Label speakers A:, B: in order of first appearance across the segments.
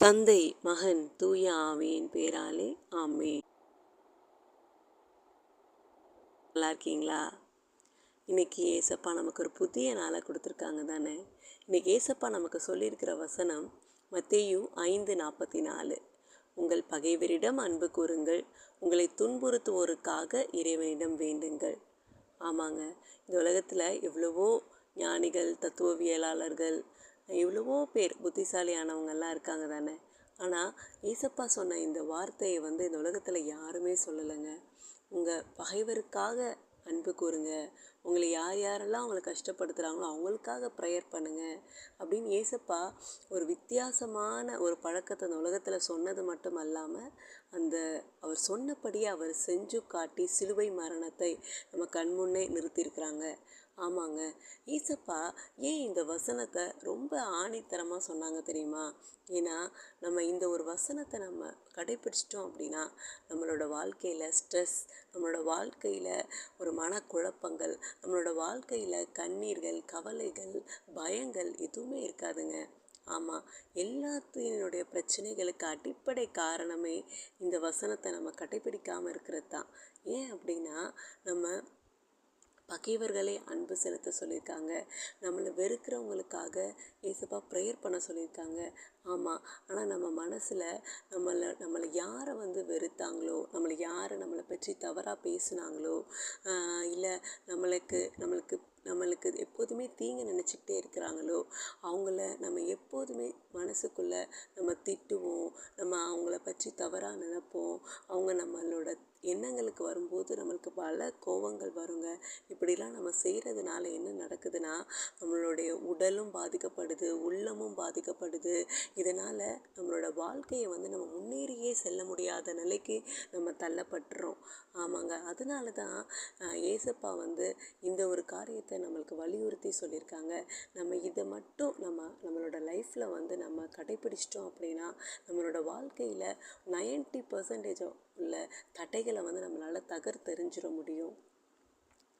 A: தந்தை மகன் தூய ஆவியின் பேராலே ஆமே நல்லா இருக்கீங்களா? இன்னைக்கு ஏசப்பா நமக்கு ஒரு புதிய நாளை கொடுத்துருக்காங்க தானே? இன்னைக்கு ஏசப்பா நமக்கு சொல்லியிருக்கிற வசனம் மத்தேயு ஐந்து நாற்பத்தி நாலு உங்கள் பகைவரிடம் அன்பு கூறுங்கள் உங்களை துன்புறுத்துவோருக்காக இறைவனிடம் வேண்டுங்கள். ஆமாங்க. இந்த உலகத்தில் எவ்வளவோ ஞானிகள் தத்துவவியலாளர்கள் எவ்வளவோ பேர் புத்திசாலியானவங்கெல்லாம் இருக்காங்க தானே. ஆனால் ஏசப்பா சொன்ன இந்த வார்த்தையை வந்து இந்த உலகத்தில் யாருமே சொல்லலைங்க. உங்கள் பகைவருக்காக அன்பு கூறுங்க. உங்களை யார் யாரெல்லாம் அவங்களை கஷ்டப்படுத்துகிறாங்களோ அவங்களுக்காக ப்ரேயர் பண்ணுங்கள் அப்படின்னு ஏசப்பா ஒரு வித்தியாசமான ஒரு பழக்கத்தை அந்த உலகத்தில் சொன்னது மட்டும் அல்லாமல் அந்த அவர் சொன்னபடியே அவர் செஞ்சு காட்டி சிலுவை மரணத்தை நம்ம கண்முன்னே நிறுத்தியிருக்கிறாங்க. ஆமாங்க. ஈசப்பா ஏன் இந்த வசனத்தை ரொம்ப ஆணித்தரமாக சொன்னாங்க தெரியுமா? ஏன்னா நம்ம இந்த ஒரு வசனத்தை நம்ம கடைப்பிடிச்சிட்டோம் அப்படின்னா நம்மளோட வாழ்க்கையில் ஸ்ட்ரெஸ் நம்மளோட வாழ்க்கையில் ஒரு மனக்குழப்பங்கள் நம்மளோட வாழ்க்கையில் கண்ணீர்கள் கவலைகள் பயங்கள் எதுவுமே இருக்காதுங்க. ஆமாம் எல்லாத்தினுடைய பிரச்சனைகளுக்கு அடிப்படை காரணமே இந்த வசனத்தை நம்ம கடைப்பிடிக்காமல் இருக்கிறது தான். ஏன் அப்படின்னா நம்ம பகைவர்களே அன்பு செலுத்த சொல்லியிருக்காங்க. நம்மளை வெறுக்கிறவங்களுக்காக ஏசப்பா ப்ரேயர் பண்ண சொல்லியிருக்காங்க. ஆமாம் ஆனால் நம்ம மனசில் நம்மளை நம்மளை யாரை வந்து வெறுத்தாங்களோ நம்மளை யாரை நம்மளை பற்றி தவறாக பேசுனாங்களோ இல்லை நம்மளுக்கு நம்மளுக்கு நம்மளுக்கு எப்போதுமே தீங்கு நினச்சிக்கிட்டே இருக்கிறாங்களோ அவங்கள நம்ம எப்போதுமே மனசுக்குள்ளே நம்ம திட்டுவோம் நம்ம அவங்கள பற்றி தவறாக நினைப்போம் அவங்க நம்மளோட எண்ணங்களுக்கு வரும்போது நம்மளுக்கு பல கோவங்கள் வருங்க. இப்படிலாம் நம்ம செய்கிறதுனால என்ன நடக்குதுன்னா நம்மளுடைய உடலும் பாதிக்கப்படுது உள்ளமும் பாதிக்கப்படுது. இதனால் நம்மளோட வாழ்க்கையை வந்து நம்ம முன்னேறியே செல்ல முடியாத நிலைக்கு நம்ம தள்ளப்பட்டுறோம். ஆமாங்க. அதனால தான் ஏசப்பா வந்து இந்த ஒரு காரியத்தை நம்மளுக்கு வலியுறுத்தி சொல்லியிருக்காங்க. நம்ம இதை மட்டும் நம்ம நம்மளோட லைஃப்பில் வந்து நம்ம கடைப்பிடிச்சிட்டோம் அப்படின்னா நம்மளோட வாழ்க்கையில் நைன்ட்டி பர்சன்டேஜ் உள்ள தடைகளை வந்து நம்மளால் தகர்த்தெறிஞ்சிட முடியும்.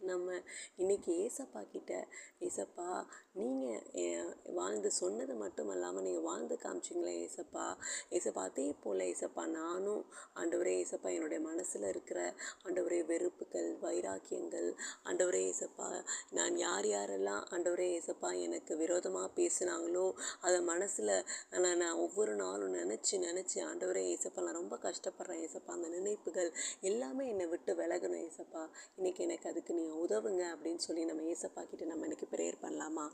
A: நம்ம இன்றைக்கி ஏசப்பா கிட்ட ஏசப்பா நீங்கள் வாழ்ந்து சொன்னது மட்டும் இல்லாமல் நீங்கள் வாழ்ந்து காமிச்சிங்களே ஏசப்பா. ஏசப்பா அதே போல் ஏசப்பா நானும் ஆண்டவரே ஏசப்பா என்னுடைய மனசில் இருக்கிற ஆண்டவரே வெறுப்புகள் வைராக்கியங்கள் ஆண்டவரே ஏசப்பா நான் யார் யாரெல்லாம் ஆண்டவரே ஏசப்பா எனக்கு விரோதமாக பேசுனாங்களோ அதை மனசில் நான் நான் ஒவ்வொரு நாளும் நினச்சி நினச்சி ஆண்டவரே ஏசப்பா நான் ரொம்ப கஷ்டப்படுறேன் ஏசப்பா அந்த நினைப்புகள் எல்லாமே என்னை விட்டு விலகணும் ஏசப்பா. இன்றைக்கி எனக்கு அதுக்கு நீ உதவுங்க அப்படின்னு சொல்லி நம்ம ஏசப்பா கிட்ட நம்ம எனக்கு ப்ரேயர் பண்ணலாமா?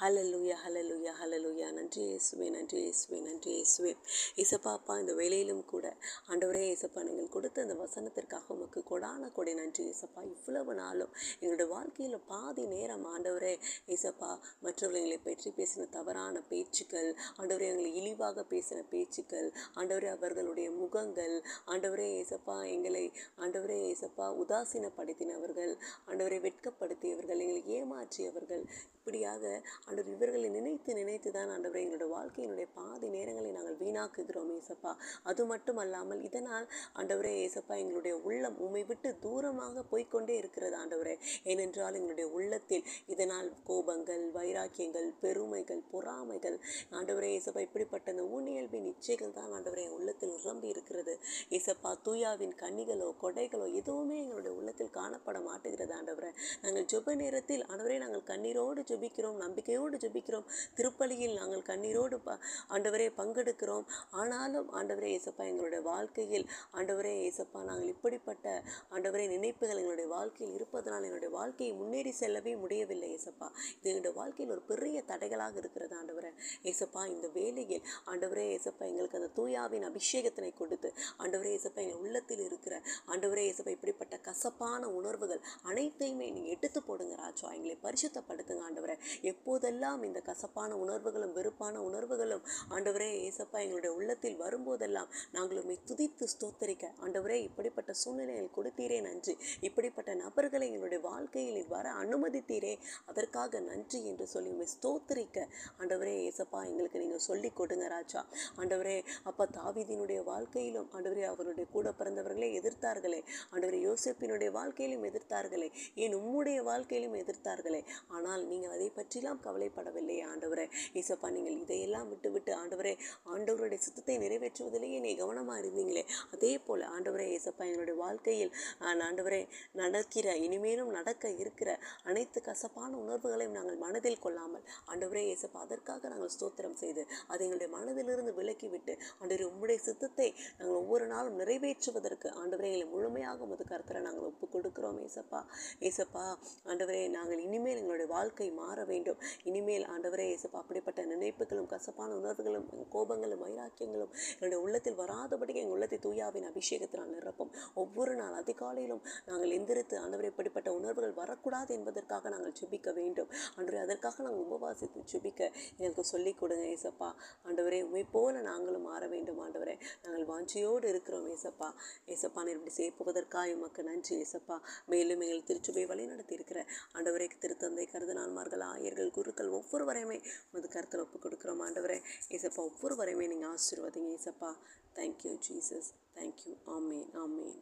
A: ஹலலுயா ஹலலுயா ஹலலுயா நன்றி இயேசுவே நன்றி இயேசுவே நன்றி இயேசுவே. ஏசப்பா அப்பா இந்த வேலையிலும் கூட ஆண்டவரே ஏசப்பா நீங்கள் கொடுத்த அந்த வசனத்திற்காக உமக்கு கொடான கொடை. நன்றி ஏசப்பா இவ்வளவு நாளும் எங்களுடைய வாழ்க்கையில் பாதி நேரம் ஆண்டவரே ஏசப்பா மற்றவர்களை பற்றி பேசின தவறான பேச்சுக்கள் ஆண்டவரே எங்களை இழிவாக பேசின பேச்சுக்கள் ஆண்டவரே அவர்களுடைய முகங்கள் ஆண்டவரே ஏசப்பா எங்களை ஆண்டவரே ஏசப்பா உதாசீனப்படுத்தினவர்கள் ஆண்டவரை வெட்கப்படுத்தியவர்கள் எங்களை ஏமாற்றியவர்கள். இப்படியாக ஆண்டவர் இவர்களை நினைத்து நினைத்து தான் ஆண்டவரை எங்களுடைய வாழ்க்கையினுடைய பாதி நேரங்களை நாங்கள் வீணாக்குகிறோம் ஏசப்பா. அது மட்டும் அல்லாமல் இதனால் ஆண்டவரே ஏசப்பா எங்களுடைய உள்ளம் உண்மை விட்டு தூரமாக போய்கொண்டே இருக்கிறது ஆண்டவரே. ஏனென்றால் எங்களுடைய உள்ளத்தில் இதனால் கோபங்கள் வைராக்கியங்கள் பெருமைகள் பொறாமைகள் ஆண்டவரே ஏசப்பா இப்படிப்பட்ட அந்த ஊனியல்பின் இச்சைகள் தான் ஆண்டவரே உள்ளத்தில் நிரம்பி இருக்கிறது. ஏசப்பா தூயாவின் கண்ணிகளோ கொடைகளோ எதுவுமே நீங்கள் காணப்பட மாட்டுகிறது ஆண்டவரே. நாங்கள் ஜெப நேரத்தில் ஆண்டவரே நாங்கள் கண்ணீரோடு ஜெபிக்கிறோம் நம்பிக்கையோடு ஜெபிக்கிறோம். திருப்பலியில் நாங்கள் கண்ணீரோடு ப ஆண்டவரே பங்கெடுக்கிறோம். ஆனாலும் ஆண்டவரே ஏசப்பா எங்களுடைய வாழ்க்கையில் ஆண்டவரே ஏசப்பா நாங்கள் இப்படிப்பட்ட ஆண்டவரே நினைப்புகள் எங்களுடைய வாழ்க்கையில் இருப்பதனால் எங்களுடைய வாழ்க்கையை முன்னேறி செல்லவே முடியவில்லை ஏசப்பா. இது எங்களுடைய வாழ்க்கையில் ஒரு பெரிய தடைகளாக இருக்கிறது ஆண்டவரே. ஏசப்பா இந்த வேலையில் ஆண்டவரே ஏசப்பா எங்களுக்கு அந்த தூயாவின் அபிஷேகத்தினை கொடுத்து ஆண்டவரே ஏசப்பா எங்கள் உள்ளத்தில் இருக்கிற ஆண்டவரே ஏசப்பா இப்படிப்பட்ட கசப்பான உணர்வுகள் அனைத்தையுமே நீங்கள் எடுத்து போடுங்க ராஜா. எங்களை பரிசுத்தப்படுத்துங்க ஆண்டவரை. எப்போதெல்லாம் இந்த கசப்பான உணர்வுகளும் வெறுப்பான உணர்வுகளும் ஆண்டவரே ஏசப்பா எங்களுடைய உள்ளத்தில் வரும்போதெல்லாம் நாங்களுமே துதித்து ஸ்தோத்தரிக்க. ஆண்டவரே இப்படிப்பட்ட சூழ்நிலைகள் கொடுத்தீரே நன்றி. இப்படிப்பட்ட நபர்களை எங்களுடைய வாழ்க்கையில் வர அனுமதித்தீரே. அதற்காக நன்றி என்று சொல்லி உண்மை ஸ்தோத்தரிக்க. ஆண்டவரே ஏசப்பா எங்களுக்கு நீங்கள் சொல்லி கொடுங்க ராஜா. ஆண்டவரே அப்பா தாவிதினுடைய வாழ்க்கையிலும் ஆண்டவரே அவருடைய கூட பிறந்தவர்களே எதிர்த்தார்களே. ஆண்டவரே யோசிப்பினுடைய வாழ்க்கையிலும் எதிர்த்தார்களே. ஏன் உம்முடைய வாழ்க்கையிலும் எதிர்த்தார்களே. ஆனால் நீங்கள் அதை பற்றிலாம் கவலைப்படவில்லையே ஆண்டவரே. ஏசப்பா நீங்கள் இதையெல்லாம் விட்டுவிட்டு ஆண்டவரே ஆண்டவருடைய சித்தத்தை நிறைவேற்றுவதிலேயே நீ கவனமாக இருந்தீங்களே. அதே போல் ஆண்டவரே ஏசப்பா எங்களுடைய வாழ்க்கையில் ஆண்டவரே நடக்கிற இனிமேலும் நடக்க இருக்கிற அனைத்து கசப்பான உணர்வுகளையும் நாங்கள் மனதில் கொள்ளாமல் ஆண்டவரே ஏசப்பா அதற்காக நாங்கள் ஸ்தோத்திரம் செய்து அதை எங்களுடைய மனதிலிருந்து விலக்கி விட்டு ஆண்டவரே உம்முடைய சித்தத்தை நாங்கள் ஒவ்வொரு நாளும் நிறைவேற்றுவதற்கு ஆண்டவரே எங்களை முழுமையாக முதுக்கரத்தில் நாங்கள் ஒப்பு கொடுக்குறோம் ஏசப்பா. ஏசப்பா ஆண்டவரே நாங்கள் இனிமேல் எங்களுடைய வாழ்க்கை மாற வேண்டும். இனிமேல் ஆண்டவரே ஏசப்பா அப்படிப்பட்ட நினைப்புகளும் கசப்பான உணர்வுகளும் கோபங்களும் வைராக்கியங்களும் என்னுடைய உள்ளத்தில் வராதபடி எங்கள் உள்ளத்தை தூயாவின் அபிஷேகத்தினால் நிரப்பும். ஒவ்வொரு நாள் அதிகாலையிலும் நாங்கள் எந்திரித்து ஆண்டவரே இப்படிப்பட்ட உணர்வுகள் வரக்கூடாது என்பதற்காக நாங்கள் சுபிக்க வேண்டும். ஆண்டவரே அதற்காக நாங்கள் உபவாசித்து சுபிக்க எங்களுக்கு சொல்லிக் கொடுங்க ஏசப்பா. ஆண்டவரே உண்மை போல நாங்களும் மாற வேண்டும் ஆண்டவரே. நாங்கள் வாஞ்சியோடு இருக்கிறோம் ஏசப்பா. ஏசப்பா நான் இப்படி சேர்ப்புவதற்காக உமக்கு நன்றி. ஏசப்பா மேலும் எங்கள் திருச்சுபை வழி நடத்தி இருக்கிற ஆண்டவரே திருத்தந்தை கருதனான்மார்கள் ஆயர்கள் குருக்கள் ஒவ்வொருவரையுமே உமது கருத்தில் ஒப்பு கொடுக்குறோம் ஆண்டவரே. ஏசப்பா ஒவ்வொருவரையுமே நீங்கள் ஆசீர்வாதிங்க. ஏசப்பா thank you Jesus thank you amen amen